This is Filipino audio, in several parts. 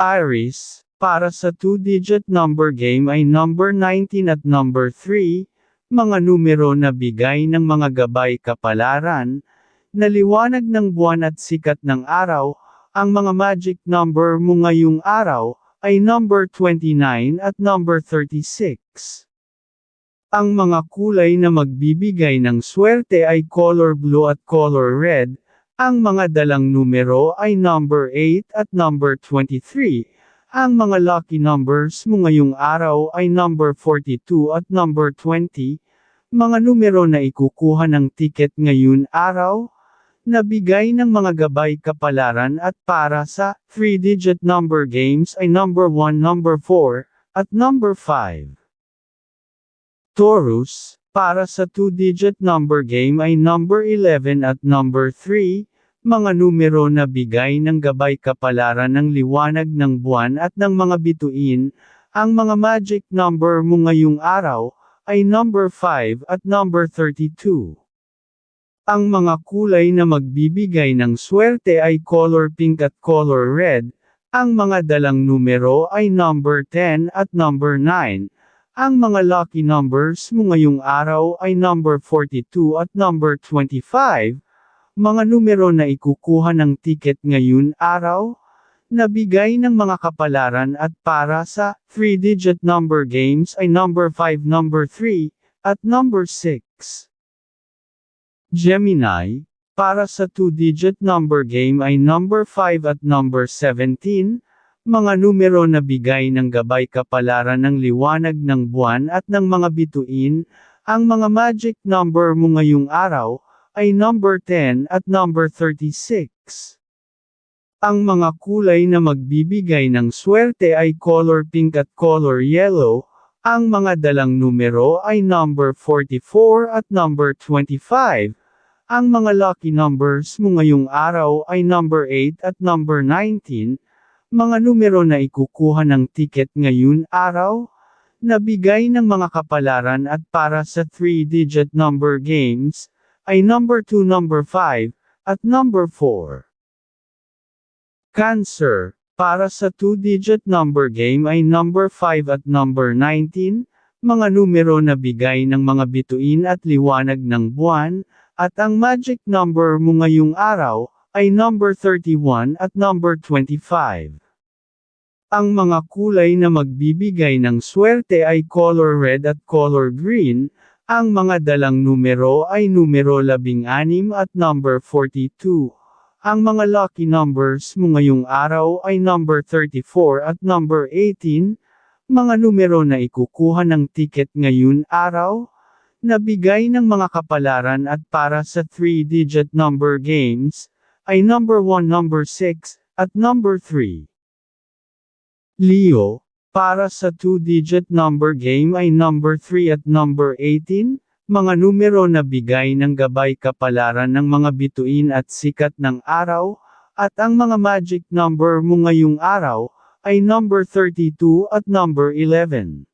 Iris, para sa 2-digit number game ay number 19 at number 3, mga numero na bigay ng mga gabay kapalaran, na liwanag ng buwan at sikat ng araw, ang mga magic number mo ngayong araw, ay number 29 at number 36. Ang mga kulay na magbibigay ng swerte ay color blue at color red, ang mga dalang numero ay number 8 at number 23. Ang mga lucky numbers mo ngayong araw ay number 42 at number 20. Mga numero na ikukuha ng ticket ngayon araw, nabigay ng mga gabay kapalaran at para sa 3-digit number games ay number 1, number 4, at number 5. Taurus, para sa 2-digit number game ay number 11 at number 3, mga numero na bigay ng gabay kapalaran ng liwanag ng buwan at ng mga bituin, ang mga magic number mo ngayong araw, ay number 5 at number 32. Ang mga kulay na magbibigay ng swerte ay color pink at color red, ang mga dalang numero ay number 10 at number 9. Ang mga lucky numbers mo ngayong araw ay number 42 at number 25, mga numero na ikukuha ng ticket ngayon araw, nabigay ng mga kapalaran at para sa 3-digit number games ay number 5, number 3, at number 6. Gemini, para sa 2-digit number game ay number 5 at number 17, mga numero na bigay ng gabay kapalaran ng liwanag ng buwan at ng mga bituin, ang mga magic number mo ngayong araw, ay number 10 at number 36. Ang mga kulay na magbibigay ng swerte ay color pink at color yellow, ang mga dalang numero ay number 44 at number 25. Ang mga lucky numbers mo ngayong araw ay number 8 at number 19, mga numero na ikukuha ng ticket ngayon araw, nabigay ng mga kapalaran at para sa 3-digit number games, ay number 2, number 5, at number 4. Cancer, para sa 2-digit number game ay number 5 at number 19, mga numero na bigay ng mga bituin at liwanag ng buwan, at ang magic number mo ngayong araw, ay number 31 at number 25. Ang mga kulay na magbibigay ng swerte ay color red at color green, ang mga dalang numero ay numero 16 at number 42. Ang mga lucky numbers mo ngayong araw ay number 34 at number 18, mga numero na ikukuha ng ticket ngayon araw, nabigay ng mga kapalaran at para sa 3-digit number games, ay number 1, number 6, at number 3. Leo, para sa 2-digit number game ay number 3 at number 18, mga numero na bigay ng gabay kapalaran ng mga bituin at sikat ng araw, at ang mga magic number mo ngayong araw, ay number 32 at number 11.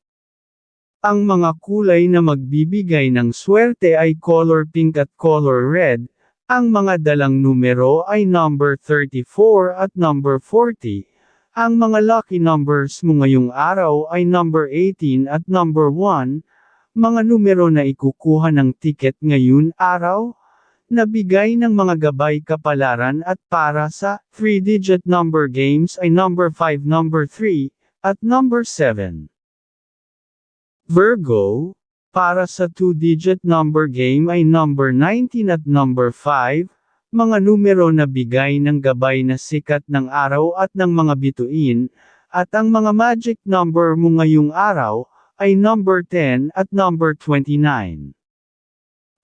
Ang mga kulay na magbibigay ng swerte ay color pink at color red, ang mga dalang numero ay number 34 at number 40, ang mga lucky numbers mo ngayong araw ay number 18 at number 1, mga numero na ikukuha ng ticket ngayon araw, nabigay ng mga gabay kapalaran at para sa 3-digit number games ay number 5, number 3, at number 7. Virgo, para sa 2-digit number game ay number 19 at number 5, mga numero na bigay ng gabay na sikat ng araw at ng mga bituin, at ang mga magic number mo ngayong araw, ay number 10 at number 29.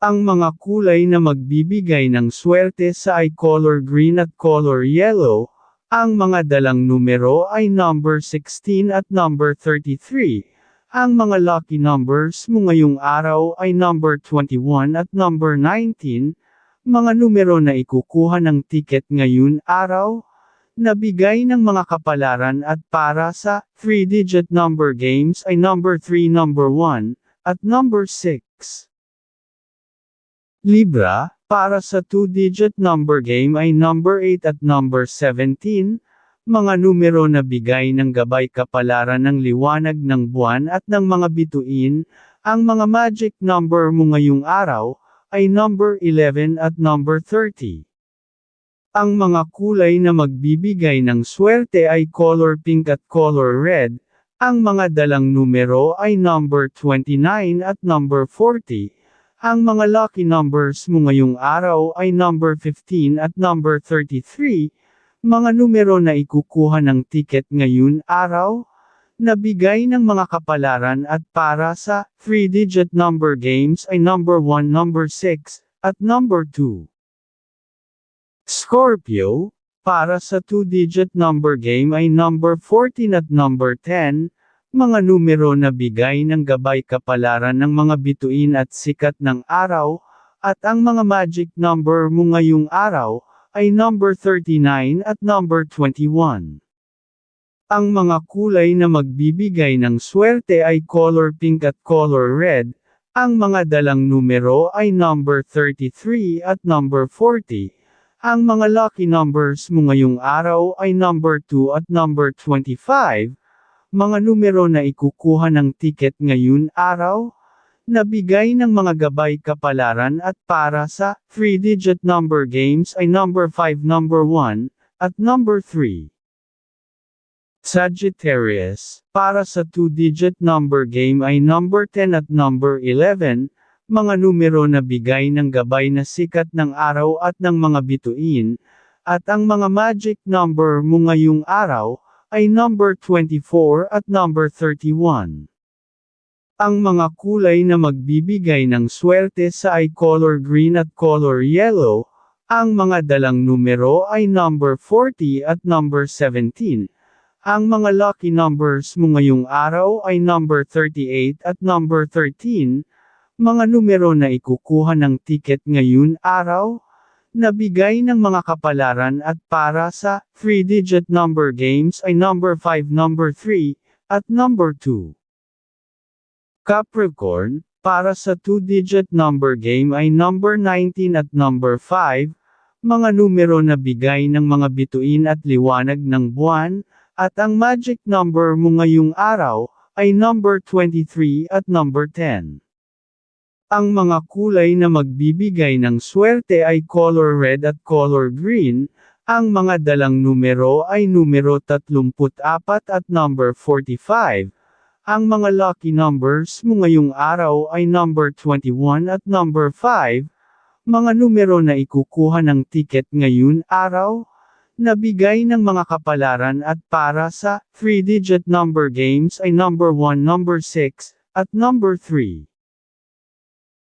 Ang mga kulay na magbibigay ng swerte sa ay color green at color yellow, ang mga dalang numero ay number 16 at number 33. Ang mga lucky numbers mo ngayong araw ay number 21 at number 19, mga numero na ikukuha ng ticket ngayon araw, nabigay ng mga kapalaran at para sa 3-digit number games ay number 3, number 1, at number 6. Libra, para sa 2-digit number game ay number 8 at number 17, mga numero na bigay ng gabay kapalaran ng liwanag ng buwan at ng mga bituin, ang mga magic number mo ngayong araw, ay number 11 at number 30. Ang mga kulay na magbibigay ng swerte ay color pink at color red, ang mga dalang numero ay number 29 at number 40. Ang mga lucky numbers mo ngayong araw ay number 15 at number 33, mga numero na ikukuha ng ticket ngayon araw, Nabigay ng mga kapalaran at para sa 3-digit number games ay number 1, number 6, at number 2. Scorpio, para sa 2-digit number game ay number 14 at number 10, mga numero na bigay ng gabay kapalaran ng mga bituin at sikat ng araw, at ang mga magic number mo ngayong araw, ay number 39 at number 21. Ang mga kulay na magbibigay ng swerte ay color pink at color red, ang mga dalang numero ay number 33 at number 40. Ang mga lucky numbers mo ngayong araw ay number 2 at number 25. Mga numero na ikukuha ng ticket ngayon araw, nabigay ng mga gabay kapalaran at para sa 3-digit number games ay number 5, number 1, at number 3. Sagittarius, para sa 2-digit number game ay number 10 at number 11, mga numero na bigay ng gabay na sikat ng araw at ng mga bituin, at ang mga magic number mo ngayong araw, ay number 24 at number 31. Ang mga kulay na magbibigay ng swerte sa ay color green at color yellow, ang mga dalang numero ay number 40 at number 17. Ang mga lucky numbers mo ngayong araw ay number 38 at number 13, mga numero na ikukuha ng ticket ngayon araw, nabigay ng mga kapalaran at para sa 3-digit number games ay number 5, number 3, at number 2. Capricorn, para sa 2-digit number game ay number 19 at number 5, mga numero na bigay ng mga bituin at liwanag ng buwan, at ang magic number mo ngayong araw, ay number 23 at number 10. Ang mga kulay na magbibigay ng swerte ay color red at color green, ang mga dalang numero ay numero 34 at number 45. Ang mga lucky numbers mo ngayong araw ay number 21 at number 5, mga numero na ikukuha ng ticket ngayon araw, Nabigay ng mga kapalaran at para sa 3-digit number games ay number 1, number 6, at number 3.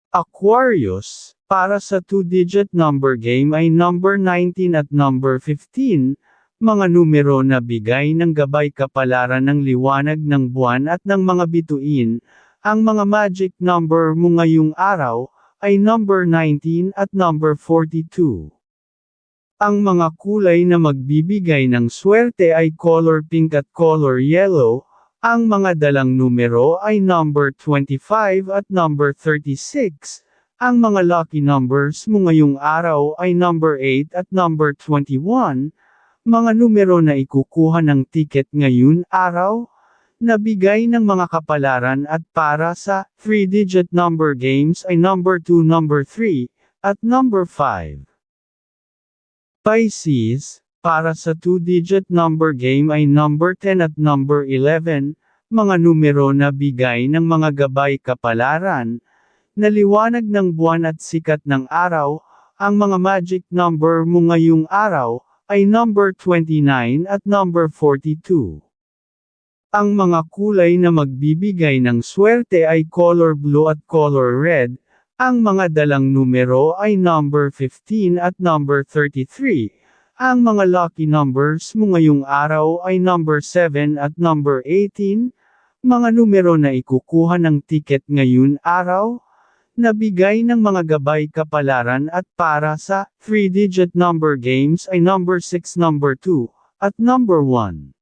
Aquarius, para sa 2-digit number game ay number 19 at number 15, mga numero na bigay ng gabay kapalaran ng liwanag ng buwan at ng mga bituin, ang mga magic number mo ngayong araw, ay number 19 at number 42. Ang mga kulay na magbibigay ng swerte ay color pink at color yellow, ang mga dalang numero ay number 25 at number 36. Ang mga lucky numbers mo ngayong araw ay number 8 at number 21. Mga numero na ikukuha ng ticket ngayon araw, nabigay ng mga kapalaran at para sa 3-digit number games ay number 2, number 3, at number 5. Pisces, para sa 2-digit number game ay number 10 at number 11, mga numero na bigay ng mga gabay kapalaran, naliwanag ng buwan at sikat ng araw, ang mga magic number mo ngayong araw, ay number 29 at number 42. Ang mga kulay na magbibigay ng swerte ay color blue at color red, ang mga dalang numero ay number 15 at number 33. Ang mga lucky numbers mo ngayong araw ay number 7 at number 18. Mga numero na ikukuha ng ticket ngayon araw, nabigay ng mga gabay kapalaran at para sa 3-digit number games ay number 6, number 2, at number 1.